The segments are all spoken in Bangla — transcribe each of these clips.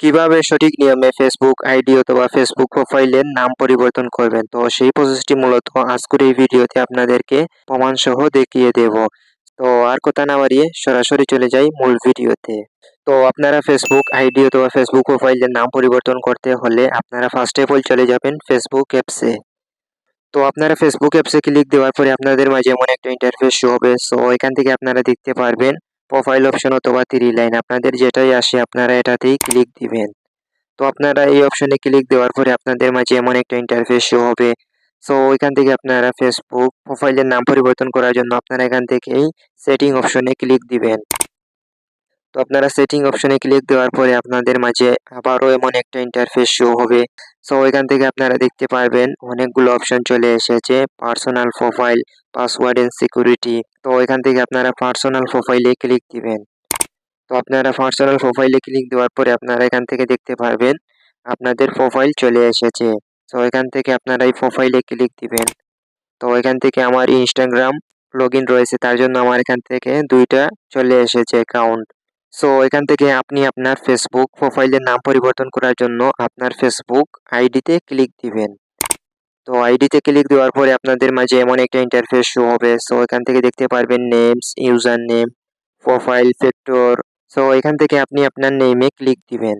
কীভাবে সঠিক নিয়মে ফেসবুক আইডি অথবা ফেসবুক প্রোফাইলের নাম পরিবর্তন করবেন? তো সেই প্রসেসটি মূলত আজকের এই ভিডিওতে আপনাদেরকে প্রমাণ সহ দেখিয়ে দেব। তো আর কথা না বাড়িয়ে সরাসরি চলে যাই মূল ভিডিওতে। তো আপনারা ফেসবুক আইডি অথবা ফেসবুক প্রোফাইলের নাম পরিবর্তন করতে হলে আপনারা ফার্স্ট অফ অল চলে যাবেন ফেসবুক অ্যাপসে তো আপনারা ফেসবুক অ্যাপসে ক্লিক দেওয়ার পরে আপনাদের মাঝে এমন একটা ইন্টারফেস শো হবে। সো এখান থেকে আপনারা দেখতে পারবেন প্রোফাইল অপশন অথবা থ্রি লাইন আপনাদের যেটাই আসে আপনারা এটাতেই ক্লিক দিবেন। তো আপনারা এই অপশনে ক্লিক দেওয়ার পরে আপনাদের মাঝে এমন একটা ইন্টারফেস শো হবে। সো এখান থেকে আপনারা ফেসবুক প্রোফাইলের নাম পরিবর্তন করার জন্য আপনারা এখান থেকেই সেটিং অপশনে ক্লিক দিবেন। তো আপনারা সেটিং অপশনে ক্লিক দেওয়ার পরে আপনাদের মাঝে আবারও এমন একটা ইন্টারফেস শো হবে। সো এখান থেকে আপনারা দেখতে পারবেন অনেকগুলো অপশন চলে এসেছে personal profile password and security তো এখান থেকে আপনারা পার্সোনাল প্রোফাইলে ক্লিক দিবেন। তো আপনারা পার্সোনাল প্রোফাইলে ক্লিক দেওয়ার পরে আপনারা এখান থেকে দেখতে পারবেন, আপনাদের প্রোফাইল চলে এসেছে। তো এখান থেকে আপনারা এই প্রোফাইলে ক্লিক দিবেন। তো এখান থেকে আমার ইনস্টাগ্রাম লগ রয়েছে, তার জন্য আমার এখান থেকে দুইটা চলে এসেছে অ্যাকাউন্ট সো এখান থেকে আপনি আপনার ফেসবুক প্রোফাইলের নাম পরিবর্তন করার জন্য আপনার ফেসবুক আইডিতে ক্লিক দিবেন। তো আইডিতে ক্লিক দেওয়ার পরে আপনাদের মাঝে এমন একটা ইন্টারফেস শো হবে। সো এখান থেকে দেখতে পারবেন names user name profile factor so এখান থেকে আপনি আপনার নেমে ক্লিক দিবেন।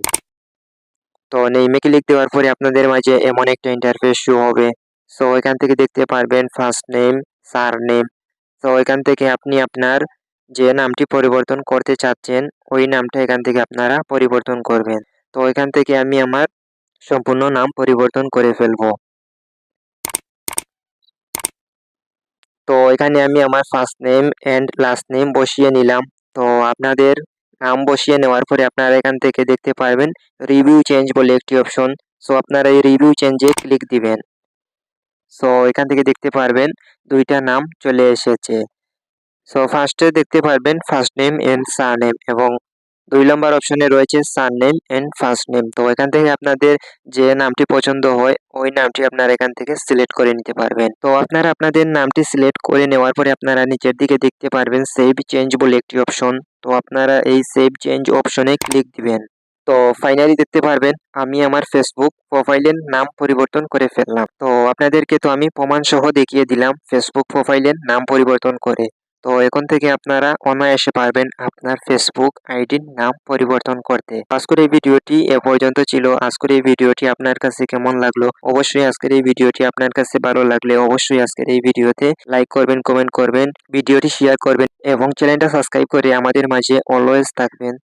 তো নেমে ক্লিক দেওয়ার পরে আপনাদের মাঝে এমন একটা ইন্টারফেস শো হবে। সো এখান থেকে দেখতে পারবেন ফার্স্ট নেম সার নেম তো এখান থেকে আপনি আপনার যে নামটি পরিবর্তন করতে চাচ্ছেন, ওই নামটা এখান থেকে আপনারা পরিবর্তন করবেন। তো, এখান থেকে আমি আমার সম্পূর্ণ নাম পরিবর্তন করে ফেলব তো এখানে আমি আমার first name and last name বসিয়ে নিলাম। তো আপনাদের নাম বসিয়ে নেওয়ার পরে আপনারা এখান থেকে দেখতে পারবেন রিভিউ চেঞ্জ বলে একটি অপশন সো আপনারা এই রিভিউ চেঞ্জে ক্লিক দিবেন। সো এখান থেকে দেখতে পারবেন দুইটা নাম চলে এসেছে। সো ফার্স্টে দেখতে পারবেন first name and surname এবং দুই নম্বর অপশনে রয়েছে surname and first name তো এখান থেকে আপনাদের যে নামটি পছন্দ হয়, ওই নামটি আপনারা এখান থেকে সিলেক্ট করে নিতে পারবেন। তো আপনারা আপনাদের নামটি সিলেক্ট করে নেওয়ার পরে আপনারা নিচের দিকে দেখতে পারবেন সেভ চেঞ্জ বলে একটি অপশন। তো আপনারা এই সেভ চেঞ্জ অপশনে ক্লিক দিবেন। তো ফাইনালি দেখতে পারবেন, আমি আমার ফেসবুক প্রোফাইলের নাম পরিবর্তন করে ফেললাম। তো আপনাদেরকে তো আমি প্রমাণ সহ দেখিয়ে দিলাম, ফেসবুক প্রোফাইলের নাম পরিবর্তন করে। তো এখন থেকে আপনারা অনায়াসে পারবেন আপনার ফেসবুক আইডির নাম পরিবর্তন করতে। আজকের এই ভিডিওটি এ পর্যন্ত ছিল। আজকের এই ভিডিওটি আপনার কাছে কেমন লাগল? অবশ্যই আজকের এই ভিডিওটি আপনার কাছে ভালো লাগলে অবশ্যই আজকের এই ভিডিওতে লাইক করবেন কমেন্ট করবেন, ভিডিওটি শেয়ার করবেন এবং চ্যানেলটা সাবস্ক্রাইব করে আমাদের মাঝে অলওয়েজ থাকবেন।